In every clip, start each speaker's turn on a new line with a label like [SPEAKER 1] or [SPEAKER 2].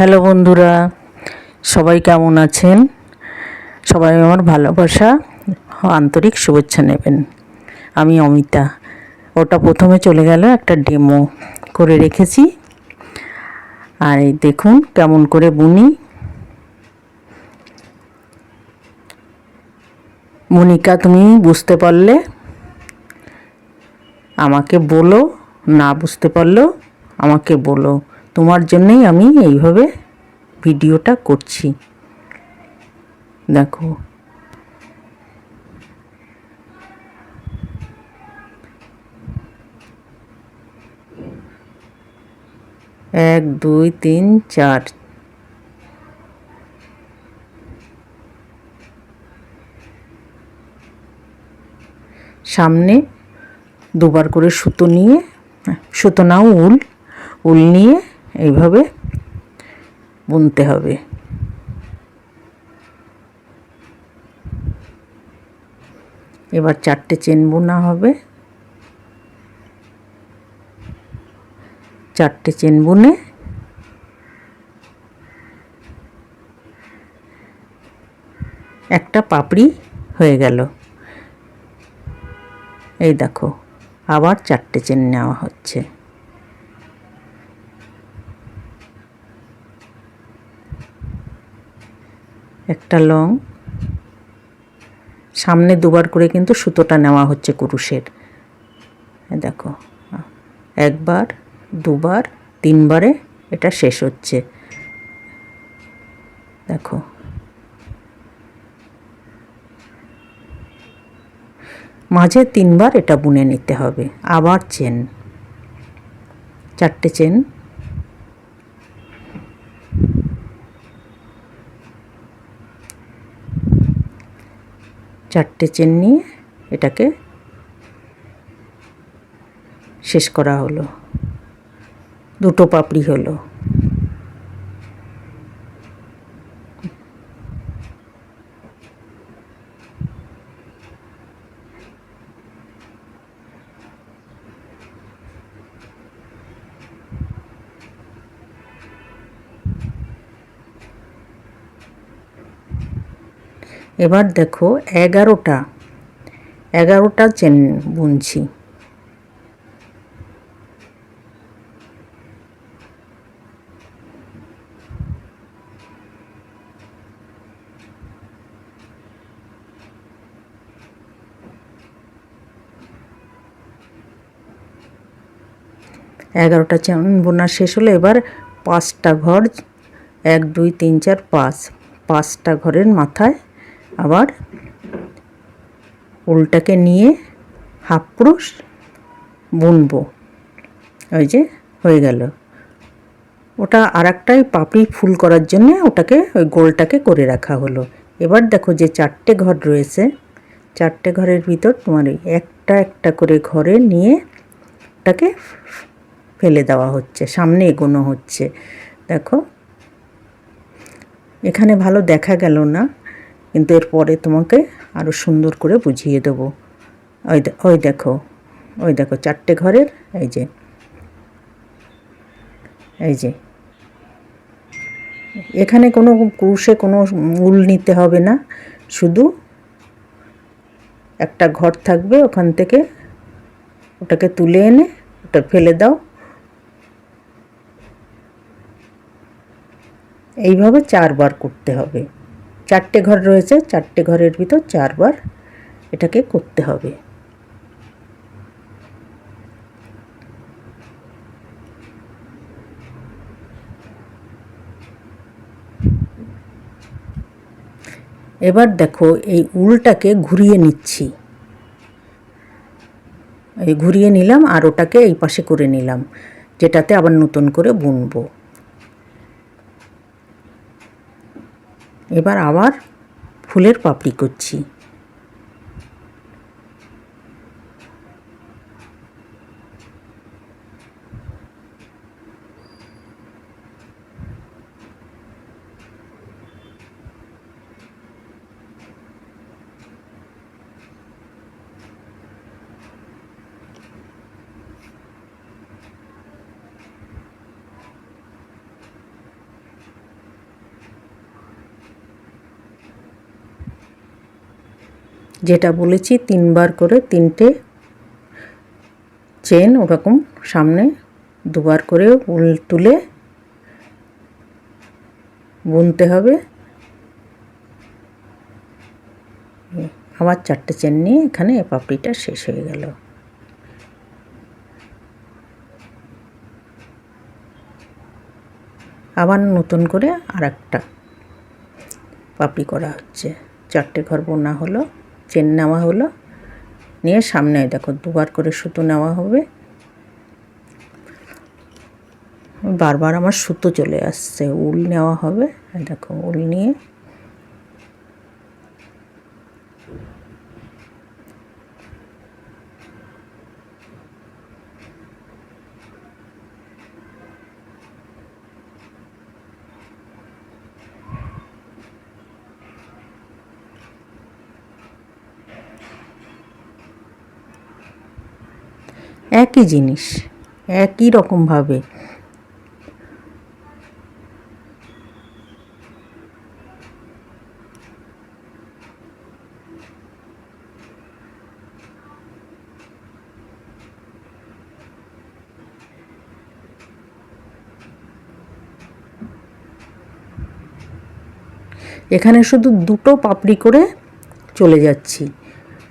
[SPEAKER 1] Hello বন্ধুরা, সবাই কেমন আছেন? সবাই আমার ভালোবাসা আন্তরিক শুভেচ্ছা নেবেন। আমি অমিতা। ওটা প্রথমে চলে গেল একটা ডেমো করে রেখেছি। আর এই দেখুন কেমন করে বুনি। মনিকা, তুমি বুঝতে পারলে? আমাকে বলো, না বুঝতে পারলেও আমাকে বলো। তোমার জন্যই আমি এইভাবে ভিডিওটা করছি। দেখো। এক, দুই, তিন, চার। সামনে দুবার করে সুতো নিয়ে, সুতো নাও উল। উল নিয়ে এইভাবে বুনতে হবে। এবার চারটে চেন বোনা হবে। চারটে চেন বুনে একটা পাপড়ি হয়ে গেল। এই দেখো, আবার চারটে চেন নেওয়া হচ্ছে। একটা লং। সামনে দুবার করে কিন্তু সুতোটা নেওয়া হচ্ছে কুরুশের। দেখো, একবার, দুবার, তিনবারে এটা শেষ হচ্ছে। দেখো। মাঝে তিনবার এটা বুনে নিতে হবে। আবার চেন। চারটে চেন। চারটে চেন নিয়ে এটাকে শেষ করা হলো। দুটো পাপড়ি হলো। এবার দেখো এগারোটা। এগারোটা চেন বুনছি। এগারোটা চেন বোনা শেষ হলো এবার পাঁচটা ঘর, এক, দুই, তিন, চার, পাঁচ। পাঁচটা ঘরের মাথায় আবার উলটাকে নিয়ে হাফ ক্রুশ বুনবো। ওই যে হয়ে গেল। ওটা আর একটাই পাপড়ি ফুল করার জন্যে ওটাকে, ওই গোলটাকে করে রাখা হলো। এবার দেখো যে চারটে ঘর রয়েছে। চারটে ঘরের ভিতর তোমার ওই একটা একটা করে ঘরে নিয়ে ওটাকে ফেলে দেওয়া হচ্ছে। সামনে এগোনো হচ্ছে। দেখো, এখানে ভালো দেখা গেল না। কিন্তু এরপরে তোমাকে আরও সুন্দর করে বুঝিয়ে দেবো। ওই ওই দেখো ওই দেখো চারটে ঘরের, এই যে এই যে। এখানে কোনো ক্রুশে কোনো উল নিতে হবে না, শুধু একটা ঘর থাকবে ওখান থেকে, ওটাকে তুলে এনে ওটা ফেলে দাও। এইভাবে চারবার করতে হবে। চারটে ঘর রয়েছে, চারটে ঘরের ভিতর চারবার এটাকে করতে হবে। এবার দেখো এই উলটাকে ঘুরিয়ে নিচ্ছি। এই ঘুরিয়ে নিলাম আর ওটাকে এই পাশে করে নিলাম, যেটাতে আবার নতুন করে বুনবো। এবার আবার ফুলের পাপড়ি করছি। যেটা বলেছি তিনবার করে তিনটে চেন ওরকম সামনে দুবার করে উল তুলে বুনতে হবে। আবার চারটে চেন নিয়ে এখানে পাপড়িটা শেষ হয়ে গেল। আবার নতুন করে আর একটা পাপড়ি করা হচ্ছে। চারটে ঘর বোনা হলো। চেন নেওয়া হলো। নিয়ে সামনে দেখো, দুবার করে সুতো নেওয়া হবে। বারবার আমার সুতো চলে আসছে, উল নেওয়া হবে। দেখো, উল নিয়ে একই জিনিস একই রকমভাবে। এখানে শুধু দুটো পাপড়ি করে চলে যাচ্ছি।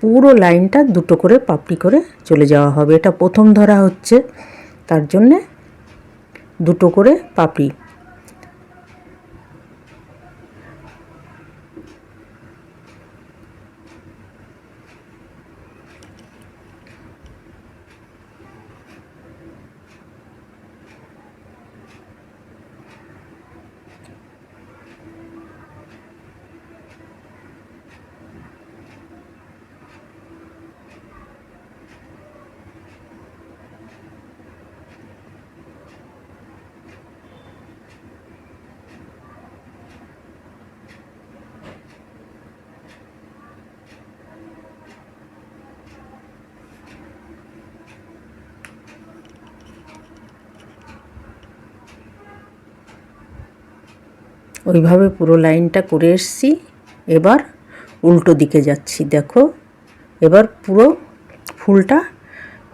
[SPEAKER 1] পুরো লাইনটা দুটো করে পাপড়ি করে চলে যাওয়া হবে। এটা প্রথম ধরা হচ্ছে। তার জন্যে দুটো করে পাপড়ি। ওইভাবে পুরো লাইনটা করে এসছি। এবার উল্টো দিকে যাচ্ছি, দেখো। এবার পুরো ফুলটা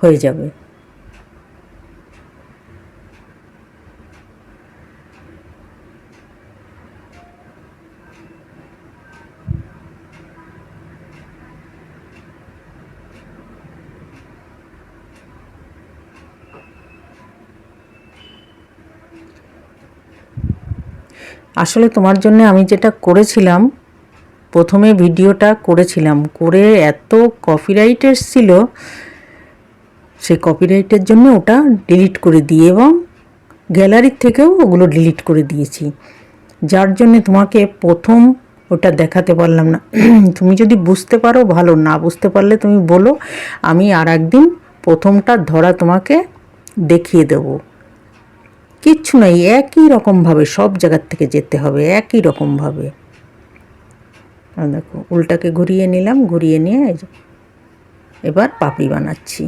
[SPEAKER 1] হয়ে যাবে। আসলে তোমার জন্য আমি যেটা করেছিলাম, প্রথমে ভিডিওটা করেছিলাম। করে এত কপিরাইট এসছিল সেই কপিরাইটের জন্য ওটা ডিলিট করে দিই এবং গ্যালারির থেকেও ওগুলো ডিলিট করে দিয়েছি। যার জন্যে তোমাকে প্রথম ওটা দেখাতে পারলাম না। তুমি যদি বুঝতে পারো ভালো, না বুঝতে পারলে তুমি বলো, আমি আর একদিন প্রথমটা ধরা তোমাকে দেখিয়ে দেবো। কিচ্ছু নাই, একই রকমভাবে সব জায়গার থেকে যেতে হবে, একই রকমভাবে। দেখো, উল্টাকে ঘুরিয়ে নিলাম, ঘুরিয়ে নিয়ে এবার পাপড়ি বানাচ্ছি।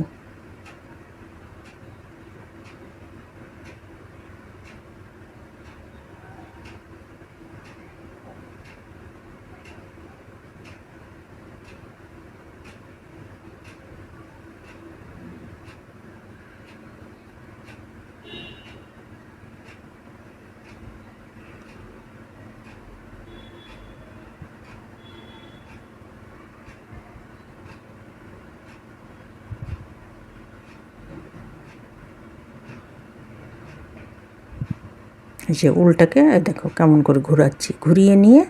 [SPEAKER 1] যে উলটাকে দেখো কেমন করে ঘোরাচ্ছি। ঘুরিয়ে নিয়ে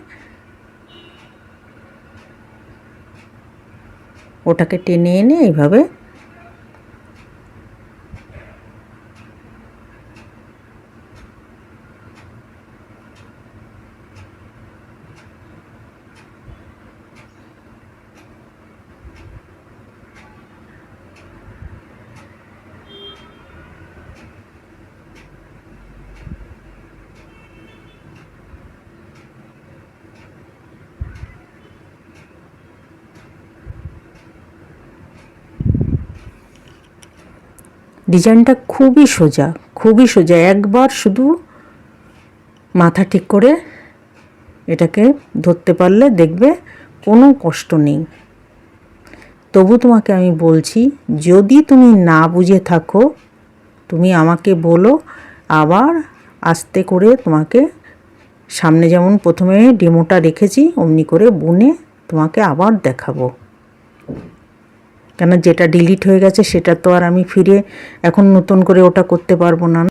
[SPEAKER 1] ওটাকে টেনে এনে এইভাবে ডিজাইনটা খুবই সোজা খুবই সোজা। একবার শুধু মাথা ঠিক করে এটাকে ধরতে পারলে দেখবে কোনো কষ্ট নেই। তবু তোমাকে আমি বলছি, যদি তুমি না বুঝে থাকো, তুমি আমাকে বলো, আবার আস্তে করে তোমাকে সামনে যেমন প্রথমে ডেমোটা রেখেছি, অমনি করে বুনে তোমাকে আবার দেখাবো। কেন যেটা ডিলিট হয়ে গেছে সেটা তো আর আমি ফিরে এখন নতুন করে ওটা করতে পারব না।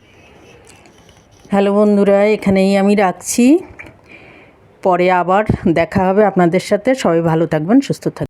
[SPEAKER 1] হ্যালো বন্ধুরা, এখানেই আমি রাখছি। পরে আবার দেখা হবে আপনাদের সাথে। সবাই ভালো থাকবেন, সুস্থ থাকবেন।